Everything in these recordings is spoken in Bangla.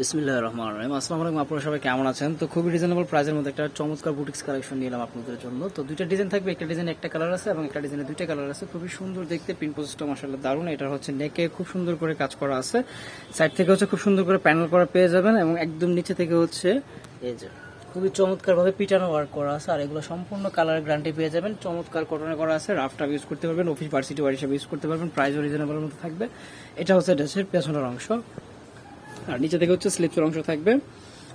বিসমিল্লাহ রহমান রহিম। আসসালামু আলাইকুম, আপনারা সবাই কেমন আছেন? তো খুবই রিজনেবল প্রাইসের মধ্যে একটা চমৎকার বুটিক্স কালেকশন নিলাম আপনাদের জন্য। তো দুইটা ডিজাইন থাকবে, একটা ডিজাইন একটা কালার আছে এবং একটা ডিজাইনে দুইটা কালার আছে। খুবই সুন্দর দেখতে পিন পোস্টটা মাসাল্লাহ দারুণ। এটা হচ্ছে নেকে খুব সুন্দর করে কাজ করা আছে। সাইড থেকে হচ্ছে খুব সুন্দর করে প্যানেল করা পেয়ে যাবেন এবং একদম নিচে থেকে হচ্ছে এই যে, খুবই চমৎকার ভাবে পিটানো ওয়ার্ক করা আছে। আর এগুলো সম্পূর্ণ কালার গ্যারান্টি পেয়ে যাবেন। চমৎকার কটনে করা আছে। রাফটা ইউজ করতে পারবেন। অফিস ভার্সিটি ওয়ার হিসাবে ইউজ করতে পারবেন। প্রাইস রিজনেবলের মধ্যে থাকবে। এটা হচ্ছে ড্রেসের পেছনের অংশ। আর নিচে থেকে হচ্ছে স্লিপসের অংশ থাকবে।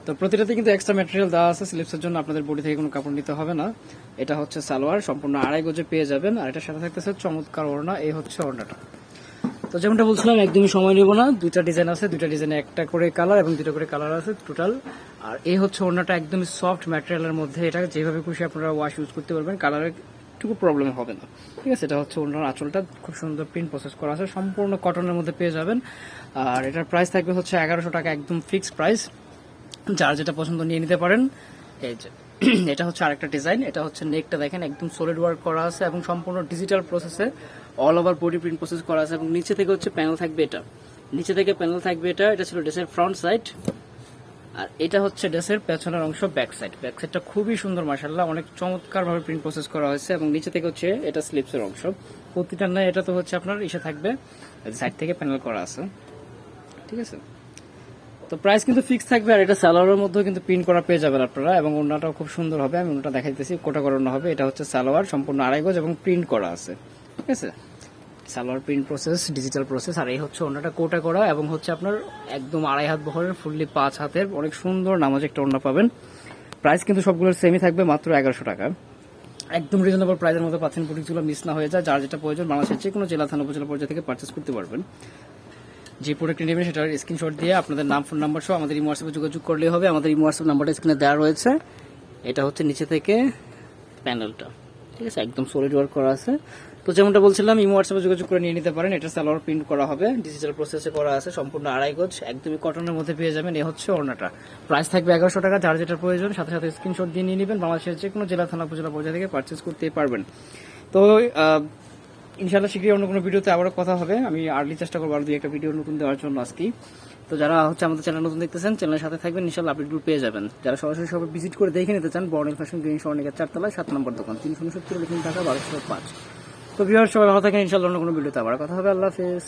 তো প্রতিটাতে কিন্তু এক্সট্রা ম্যাটেরিয়াল দেওয়া আছে। স্লিপসের জন্য আপনাদের বডি থেকে কোনো কাপড় নিতে হবে না। এটা হচ্ছে সালোয়ার, সম্পূর্ণ আড়াই গজে পেয়ে যাবেন। আর এটার সাথে থাকতেছে চমৎকার ওড়না, এই হচ্ছে ওড়নাটা। তো যেমনটা বলছিলাম, একদমই সময় নেব না। দুইটা ডিজাইন আছে, দুইটা ডিজাইনে একটা করে কালার এবং দুটো করে কালার আছে টোটাল আর এই হচ্ছে ওড়নাটা একদমই সফট ম্যাটেরিয়ালের মধ্যে। এটা যেভাবে খুশি আপনারা ওয়াশ ইউজ করতে পারবেন। কালারের একটুকু প্রবলেম হবে না। ঠিক আছে? এটা হচ্ছে ওনার আঁচলটা। খুব সুন্দর প্রিন্ট প্রসেস করা আছে। সম্পূর্ণ কটনের মধ্যে পেয়ে যাবেন। আর এটার প্রাইস থাকবে হচ্ছে এগারোশো টাকা, একদম ফিক্সড প্রাইস যার যেটা পছন্দ নিয়ে নিতে পারেন। এই যে, এটা হচ্ছে আরেকটা ডিজাইন এটা হচ্ছে নেকটা দেখেন, একদম সলিড ওয়ার্ক করা আছে এবং সম্পূর্ণ ডিজিটাল প্রসেসে all over body print process করা আছে এবং নিচে থেকে হচ্ছে প্যানেল থাকবে এটা। নিচে থেকে প্যানেল থাকবে এটা। এটা ছিল ড্রেসের ফ্রন্ট সাইড আর এটা হচ্ছে ড্রেসের পেছনের অংশ ব্যাক সাইড ব্যাক সাইডটা খুবই সুন্দর মাসাল্লাহ অনেক চমৎকার ভাবে প্রিন্ট প্রসেস করা হয়েছে এবং নিচে থেকে হচ্ছে এটা স্লিপসের অংশ। প্রতিটা না, এটা তো হচ্ছে আপনার ইসে থাকবে। সাইড থেকে প্যানেল করা আছে। ঠিক আছে? তো প্রাইস কিন্তু ফিক্স থাকবে আর এটা সালোয়ারের মধ্যেও কিন্তু প্রিন্ট করা পেয়ে যাবেন আপনারা এবং ওনাটাও খুব সুন্দর হবে। আমি ওনাটা দেখাইতেছি, কোটা করানো হবে। এটা হচ্ছে সালোয়ার, সম্পূর্ণ আড়াই গজ এবং প্রিন্ট করা আছে। ঠিক আছে? Salwar print process digital process আর এই হচ্ছে ওনাটা কোটা করা এবং হচ্ছে আপনার একদম আড়াই হাত বহরের ফুললি পাঁচ হাতের, অনেক সুন্দর নামাজ একটা ওনা পাবেন। প্রাইস কিন্তু সবগুলোর সেমই থাকবে, মাত্র এগারোশো টাকা। একদম রিজনেবল প্রাইসের মধ্যে পাচ্ছেন প্রোডাক্টগুলো মিস না হয়ে যায়, যার যেটা প্রয়োজন বাংলাদেশের যে কোনো জেলা, থানা, উপজেলা পর্যায়ে থেকে পারচেস করতে পারবেন। যে প্রোডাক্টটি নেবেন সেটার স্ক্রিনশট দিয়ে আপনাদের নাম ফোন নাম্বার সহ আমাদের ইমো হোয়াটসঅ্যাপে যোগাযোগ করলেই হবে। আমাদের ইমো হোয়াটসঅ্যাপ নাম্বারটা স্ক্রিনে দেওয়া রয়েছে। এটা হচ্ছে নিচে থেকে প্যানেলটা ঠিক আছে, একদম সলিড ওয়ার্ক করা আছে। তো যেমনটা বলছিলাম ইমো হোয়াটসঅ্যাপে যোগাযোগ করে নিয়ে নিতে পারেন। এটা সালোয়ার প্রিন্ট করা হবে। ডিজিটাল প্রসেসে করা আছে। সম্পূর্ণ আড়াই গজ, একদমই কটনের মধ্যে পেয়ে যাবেন। এ হচ্ছে ওড়নাটা। প্রাইস থাকবে এগারোশো টাকা। যার যেটা প্রয়োজন, সাথে সাথে স্ক্রিনশট দিয়ে নিয়ে নেবেন। বাংলাদেশের যে কোনো জেলা, থানা, উপজেলা পর্যায়ে থেকে পারচেস করতে পারবেন। তো ইনশাল্লাহ শীঘ্রই অন্য কোনো ভিডিওতে আবারও কথা হবে। আমি আর্লি চেষ্টা করব আরও দুই একটা ভিডিও নতুন দেওয়ার জন্য আজকেই। তো যারা হচ্ছে আমাদের চ্যানেল নতুন দেখতেছেন চ্যানেলের সাথে থাকবেন। ইনশাল্লাহ আপডেটগুলো পেয়ে যাবেন। যারা সরাসরি সবাই ভিজিট করে দেখে নিতে চান বর্ণিল ফ্যাশন গ্রিন স্বর্ণিকার চারতলায়, সাত নম্বর দোকান, তিনশো উনসত্তর, লিখিন টাকা বারোশো পাঁচ। তো বিহার সবাই ভালো থাকেন। ইনশাল্লাহ অন্য কোনো ভিডিওতে আবার কথা হবে। আল্লাহ হাফেজ।